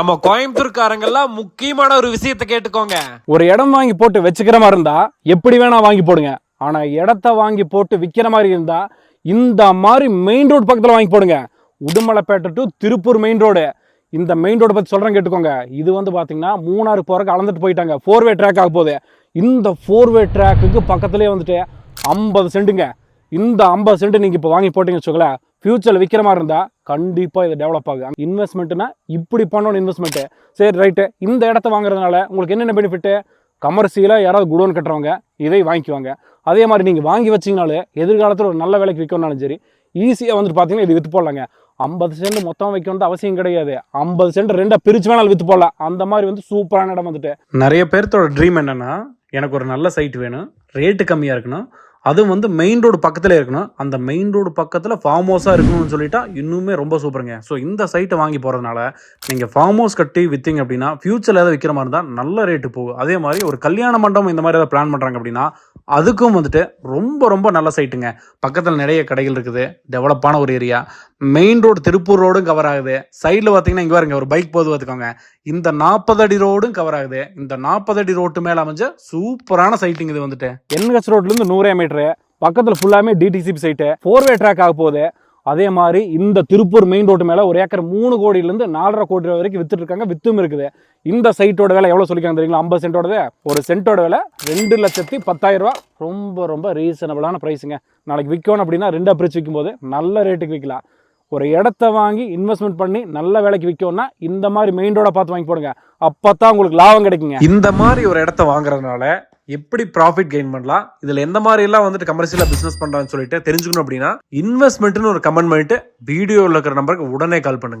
நம்ம கோயம்புத்தூர்காரங்கெல்லாம் முக்கியமான ஒரு விஷயத்தை கேட்டுக்கோங்க. ஒரு இடம் வாங்கி போட்டு வச்சுக்கிற மாதிரி இருந்தா எப்படி வேணா வாங்கி போடுங்க. ஆனா இடத்த வாங்கி போட்டு விற்கிற மாதிரி இருந்தா இந்த மாதிரி மெயின் ரோடு பக்கத்தில் வாங்கி போடுங்க. Udumalaipettai to Tiruppur main road இந்த மெயின் ரோடை பற்றி சொல்கிறேன்னு கேட்டுக்கோங்க. இது வந்து பார்த்திங்கன்னா மூணாறு போகிறக்கு அளந்துட்டு போயிட்டாங்க. ஃபோர் வே ட்ராக் ஆக போகுது. இந்த ஃபோர் வே ட்ராக்குக்கு பக்கத்துலேயே வந்துட்டு ஐம்பது சென்ட்டுங்க இந்த ஐம்பது சென்ட் நீங்கள் இப்போ வாங்கி போட்டீங்கன்னு வச்சுக்கோங்களேன் ஃபியூச்சரில் விற்கிற மாதிரி இருந்தால் கண்டிப்பாக இது டெவலப் ஆகும் இன்வெஸ்ட்மெண்ட்னா இப்படி பண்ணணும் இன்வெஸ்ட்மெண்ட்டு சரி ரைட்டு இந்த இடத்த வாங்குறதுனால உங்களுக்கு என்னென்ன பெனிஃபிட்டு கமர்ஷியலாக யாராவது குடோன் கட்டுறவங்க இதை வாங்கிக்குவாங்க. அதே மாதிரி நீங்கள் வாங்கி வச்சிங்கனாலே எதிர்காலத்தில் ஒரு நல்ல விலைக்கு விற்கணும்னாலும் சரி ஈஸியாக வந்துட்டு பார்த்தீங்கன்னா இது விற்று போடலாங்க. ஐம்பது சென்ட் மொத்தம் வைக்கணும்னு அவசியம் கிடையாது. ஐம்பது சென்ட் ரெண்டாக பிரிச்சு வேணாலும் விற்று போடலாம். அந்த மாதிரி வந்து சூப்பரான இடம் வந்துட்டு. நிறைய பேர்த்தோட ட்ரீம் என்னன்னா எனக்கு ஒரு நல்ல சைட் வேணும் ரேட்டு கம்மியாக இருக்கணும் அதுவும் வந்து மெயின் ரோடு பக்கத்தில் இருக்கணும். அந்த மெயின் ரோடு பக்கத்தில் ஃபார்ம் ஹவுஸாக இருக்கணும்னு சொல்லிட்டா இன்னுமே ரொம்ப சூப்பருங்க ஸோ இந்த சைட்டை வாங்கி போகிறதுனால நீங்கள் ஃபார்ம் ஹவுஸ் கட்டி விற்றிங்க அப்படின்னா ஃபியூச்சரில் ஏதாவது விற்கிற மாதிரி இருந்தால் நல்ல ரேட்டு போகும். அதே மாதிரி ஒரு கல்யாண மண்டபம் இந்த மாதிரி ஏதாவது பிளான் பண்ணுறாங்க அப்படின்னா அதுக்கும் வந்துட்டு ரொம்ப ரொம்ப நல்ல சைட்டுங்க பக்கத்தில் நிறைய கடைகள் இருக்குது. டெவலப்பான ஒரு ஏரியா மெயின் ரோடு திருப்பூர் ரோடும் கவர் ஆகுது. சைடில் பார்த்தீங்கன்னா இங்கே பாருங்க ஒரு பைக் போது பார்த்துக்கோங்க இந்த நாற்பது அடி ரோடும் கவர் ஆகுது. இந்த நாற்பது அடி ரோட்டு மேலே அமைஞ்ச சூப்பரான சைட்டிங் இது வந்துட்டு. என்ஹெச் ரோட்லேருந்து நூறே மீட்ரு பக்கத்தில் ஃபுல்லாமே DTCP site four way track ஆக போகுது. அதே மாதிரி இந்த திருப்பூர் மெயின் ரோட்டு மேலே ஒரு ஏக்கர் மூணு கோடியிலேருந்து நாலரை கோடி ரூபா வரைக்கும் வித்துட்டு இருக்காங்க வித்தும் இருக்குது. இந்த சைட்டோட விலை எவ்வளோ சொல்லிக்காங்க தெரியுங்களா? ஐம்பது சென்ட்டோடது ஒரு சென்ட்டோட விலை ரெண்டு லட்சத்தி பத்தாயிரம் ரூபா ரொம்ப ரொம்ப ரீசனபிளான ப்ரைஸுங்க நாளைக்கு விற்கணும் அப்படின்னா ரெண்டாக பிரித்து விற்கும்போது நல்ல ரேட்டுக்கு விற்கலாம். ஒரு இடத்த வாங்கி இன்வெஸ்ட்மெண்ட் பண்ணி நல்ல வேலைக்கு விற்கணும்னா இந்த மாதிரி மெயின் ரோட பார்த்து வாங்கி போடுங்க. அப்போ தான் உங்களுக்கு லாபம் கிடைக்குங்க. இந்த மாதிரி ஒரு இடத்த வாங்குறதுனால எப்படி ப்ராஃபிட் கெயின் பண்ணலாம்? இதுல எந்த மாதிரி எல்லாம் வந்துட்டு கமர்ஷியலா பிசினஸ் பண்றான்னு சொல்லிட்டு தெரிஞ்சுக்கணும் அப்படின்னா இன்வெஸ்ட்மெண்ட்னு ஒரு கமெண்ட் பண்ணிட்டு வீடியோவில் இருக்கிற நம்பருக்கு உடனே கால் பண்ணுங்க.